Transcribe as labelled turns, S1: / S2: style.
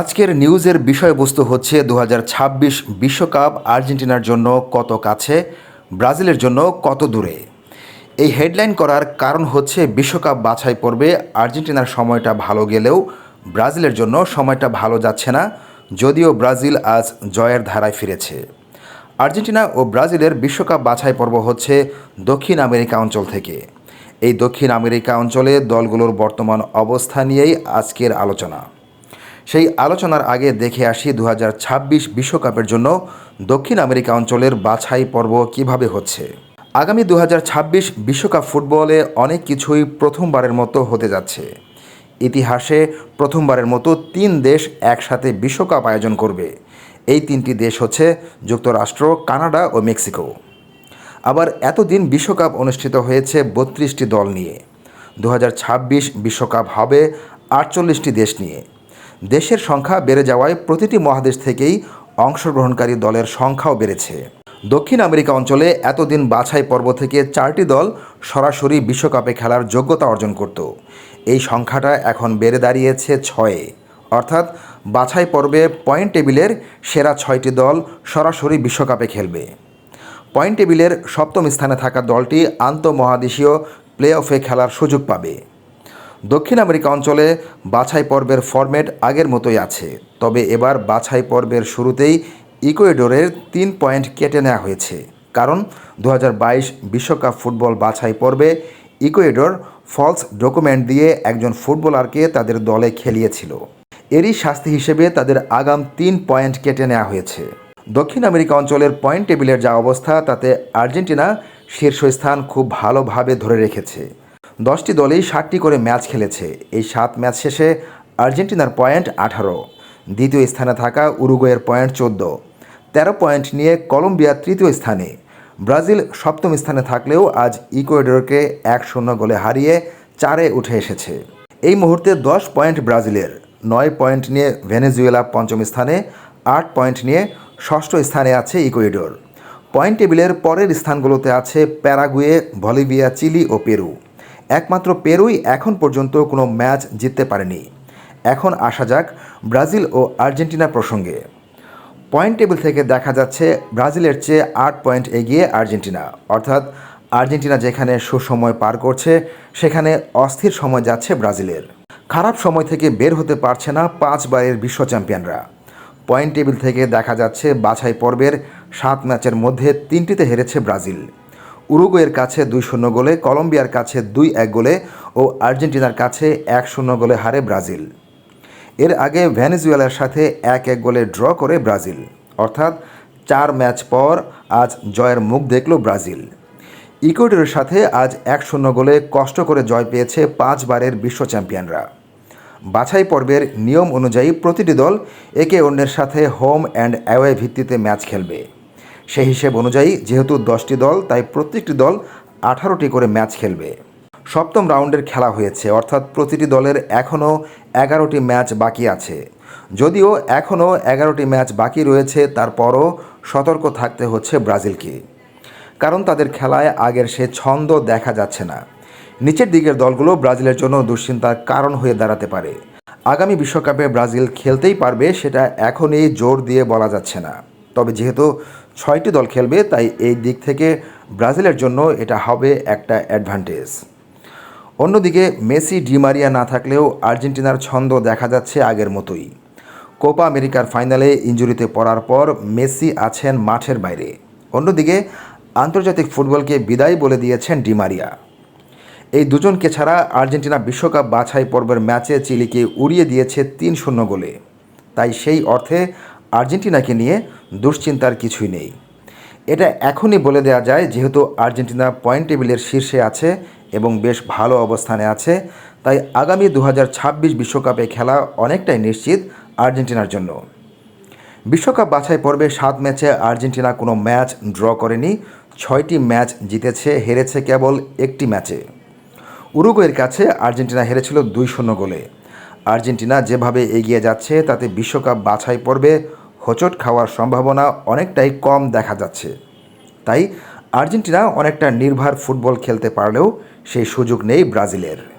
S1: আজকের নিউজের বিষয়বস্তু হচ্ছে দু বিশ্বকাপ আর্জেন্টিনার জন্য কত কাছে, ব্রাজিলের জন্য কত দূরে। এই হেডলাইন করার কারণ হচ্ছে বিশ্বকাপ বাছাই পর্বে আর্জেন্টিনার সময়টা ভালো গেলেও ব্রাজিলের জন্য সময়টা ভালো যাচ্ছে না, যদিও ব্রাজিল আজ জয়ের ধারায় ফিরেছে। আর্জেন্টিনা ও ব্রাজিলের বিশ্বকাপ বাছাই পর্ব হচ্ছে দক্ষিণ আমেরিকা অঞ্চল থেকে। এই দক্ষিণ আমেরিকা অঞ্চলে দলগুলোর বর্তমান অবস্থা নিয়েই আজকের আলোচনা। সেই আলোচনার আগে দেখে আসি দু বিশ্বকাপের জন্য দক্ষিণ আমেরিকা অঞ্চলের বাছাই পর্ব কীভাবে হচ্ছে। আগামী দু বিশ্বকাপ ফুটবলে অনেক কিছুই প্রথমবারের মতো হতে যাচ্ছে। ইতিহাসে প্রথমবারের মতো তিন দেশ একসাথে বিশ্বকাপ আয়োজন করবে। এই তিনটি দেশ হচ্ছে যুক্তরাষ্ট্র, কানাডা ও মেক্সিকো। আবার এতদিন বিশ্বকাপ অনুষ্ঠিত হয়েছে বত্রিশটি দল নিয়ে। দু বিশ্বকাপ হবে আটচল্লিশটি দেশ নিয়ে। দেশের সংখ্যা বেড়ে যাওয়ায় প্রতিটি মহাদেশ থেকেই অংশগ্রহণকারী দলের সংখ্যাও বেড়েছে। দক্ষিণ আমেরিকা অঞ্চলে এতদিন বাছাই পর্ব থেকে চারটি দল সরাসরি বিশ্বকাপে খেলার যোগ্যতা অর্জন করত। এই সংখ্যাটা এখন বেড়ে দাঁড়িয়েছে ছয়ে। অর্থাৎ বাছাই পর্বে পয়েন্ট টেবিলের সেরা ছয়টি দল সরাসরি বিশ্বকাপে খেলবে। পয়েন্ট টেবিলের সপ্তম স্থানে থাকা দলটি আন্তঃমহাদেশীয় প্লে অফে খেলার সুযোগ পাবে। দক্ষিণ আমেরিকা অঞ্চলে বাছাই পর্বের ফরম্যাট আগের মতোই আছে। তবে এবার বাছাই পর্বের শুরুতেই ইকুয়েডরের তিন পয়েন্ট কেটে নেওয়া হয়েছে। কারণ দু বিশ্বকাপ ফুটবল বাছাই পর্বে ইকুয়েডর ফলস ডকুমেন্ট দিয়ে একজন ফুটবলারকে তাদের দলে খেলিয়েছিল। এরই শাস্তি হিসেবে তাদের আগাম তিন পয়েন্ট কেটে নেওয়া হয়েছে। দক্ষিণ আমেরিকা অঞ্চলের পয়েন্ট টেবিলের যা অবস্থা, তাতে আর্জেন্টিনা শীর্ষস্থান খুব ভালোভাবে ধরে রেখেছে। দশটি দলেই ষাটটি করে ম্যাচ খেলেছে। এই সাত ম্যাচ শেষে আর্জেন্টিনার পয়েন্ট আঠারো, দ্বিতীয় স্থানে থাকা উরুগুয়ের পয়েন্ট চোদ্দ, তেরো পয়েন্ট নিয়ে কলম্বিয়া তৃতীয় স্থানে। ব্রাজিল সপ্তম স্থানে থাকলেও আজ ইকুয়েডরকে এক শূন্য গোলে হারিয়ে চারে উঠে এসেছে। এই মুহূর্তে দশ পয়েন্ট ব্রাজিলের, নয় পয়েন্ট নিয়ে ভেনেজুয়েলা পঞ্চম স্থানে, আট পয়েন্ট নিয়ে ষষ্ঠ স্থানে আছে ইকুয়েডর। পয়েন্ট টেবিলের পরের স্থানগুলোতে আছে প্যারাগুয়ে, বলিভিয়া, চিলি ও পেরু। একমাত্র পেরুই এখন পর্যন্ত কোনো ম্যাচ জিততে পারেনি। এখন আসা যাক ব্রাজিল ও আর্জেন্টিনা প্রসঙ্গে। পয়েন্ট টেবিল থেকে দেখা যাচ্ছে ব্রাজিলের চেয়ে আট পয়েন্ট এগিয়ে আর্জেন্টিনা। অর্থাৎ আর্জেন্টিনা যেখানে সুসময় পার করছে, সেখানে অস্থির সময় যাচ্ছে ব্রাজিলের। খারাপ সময় থেকে বের হতে পারছে না পাঁচবারের বিশ্ব চ্যাম্পিয়নরা। পয়েন্ট টেবিল থেকে দেখা যাচ্ছে বাছাই পর্বের সাত ম্যাচের মধ্যে তিনটিতে হেরেছে ব্রাজিল। উরুগুয়ের কাছে দুই শূন্য গোলে, কলম্বিয়ার কাছে দুই এক গোলে ও আর্জেন্টিনার কাছে এক শূন্য গোলে হারে ব্রাজিল। এর আগে ভেনেজুয়েলার সাথে এক এক গোলে ড্র করে ব্রাজিল। অর্থাৎ চার ম্যাচ পর আজ জয়ের মুখ দেখল ব্রাজিল। ইকুয়েডরের সাথে আজ এক শূন্য গোলে কষ্ট করে জয় পেয়েছে পাঁচবারের বিশ্ব চ্যাম্পিয়নরা। বাছাই পর্বের নিয়ম অনুযায়ী প্রতিটি দল একে অন্যের সাথে হোম অ্যান্ড অ্যাওয়ে ভিত্তিতে ম্যাচ খেলবে। সেই হিসেব অনুযায়ী যেহেতু দশটি দল, তাই প্রত্যেকটি দল আঠারোটি করে ম্যাচ খেলবে। সপ্তম রাউন্ডের খেলা হয়েছে, অর্থাৎ প্রতিটি দলের এখনও এগারোটি ম্যাচ বাকি আছে। যদিও এখনও এগারোটি ম্যাচ বাকি রয়েছে, তারপরও সতর্ক থাকতে হচ্ছে ব্রাজিলকে। কারণ তাদের খেলায় আগের সে ছন্দ দেখা যাচ্ছে না। নিচের দিকের দলগুলো ব্রাজিলের জন্য দুশ্চিন্তার কারণ হয়ে দাঁড়াতে পারে। আগামী বিশ্বকাপে ব্রাজিল খেলতেই পারবে, সেটা এখনই জোর দিয়ে বলা যাচ্ছে না। তবে যেহেতু ছয়টি দল খেলবে, তাই এই দিক থেকে ব্রাজিলের জন্য এটা হবে একটা অ্যাডভান্টেজ অন্যদিকে মেসি ডিমারিয়া না থাকলেও আর্জেন্টিনার ছন্দ দেখা যাচ্ছে আগের মতোই। কোপা আমেরিকার ফাইনালে ইঞ্জুরিতে পড়ার পর মেসি আছেন মাঠের বাইরে। অন্যদিকে আন্তর্জাতিক ফুটবলকে বিদায় বলে দিয়েছেন ডিমারিয়া এই দুজনকে ছাড়া আর্জেন্টিনা বিশ্বকাপ বাছাই পর্বের ম্যাচে চিলিকে উড়িয়ে দিয়েছে তিন শূন্য গোলে। তাই সেই অর্থে আর্জেন্টিনাকে নিয়ে দুশ্চিন্তার কিছুই নেই। এটা এখনই বলে দেওয়া যায়, যেহেতু আর্জেন্টিনা পয়েন্ট টেবিলের শীর্ষে আছে এবং বেশ ভালো অবস্থানে আছে, তাই আগামী দু বিশ্বকাপে খেলা অনেকটাই নিশ্চিত আর্জেন্টিনার জন্য। বিশ্বকাপ বাছাই পর্বে সাত ম্যাচে আর্জেন্টিনা কোনো ম্যাচ ড্র করেনি, ছয়টি ম্যাচ জিতেছে, হেরেছে কেবল একটি ম্যাচে। উরুগুয়ের কাছে আর্জেন্টিনা হেরেছিল দুই শূন্য গোলে। আর্জেন্টিনা যেভাবে এগিয়ে যাচ্ছে, তাতে বিশ্বকাপ বাছাই পর্বে হোঁচট খাওয়ার সম্ভাবনা অনেকটাই কম দেখা যাচ্ছে। তাই আর্জেন্টিনা অনেকটা নির্ভার ফুটবল খেলতে পারলেও সেই সুযোগ নেই ব্রাজিলের।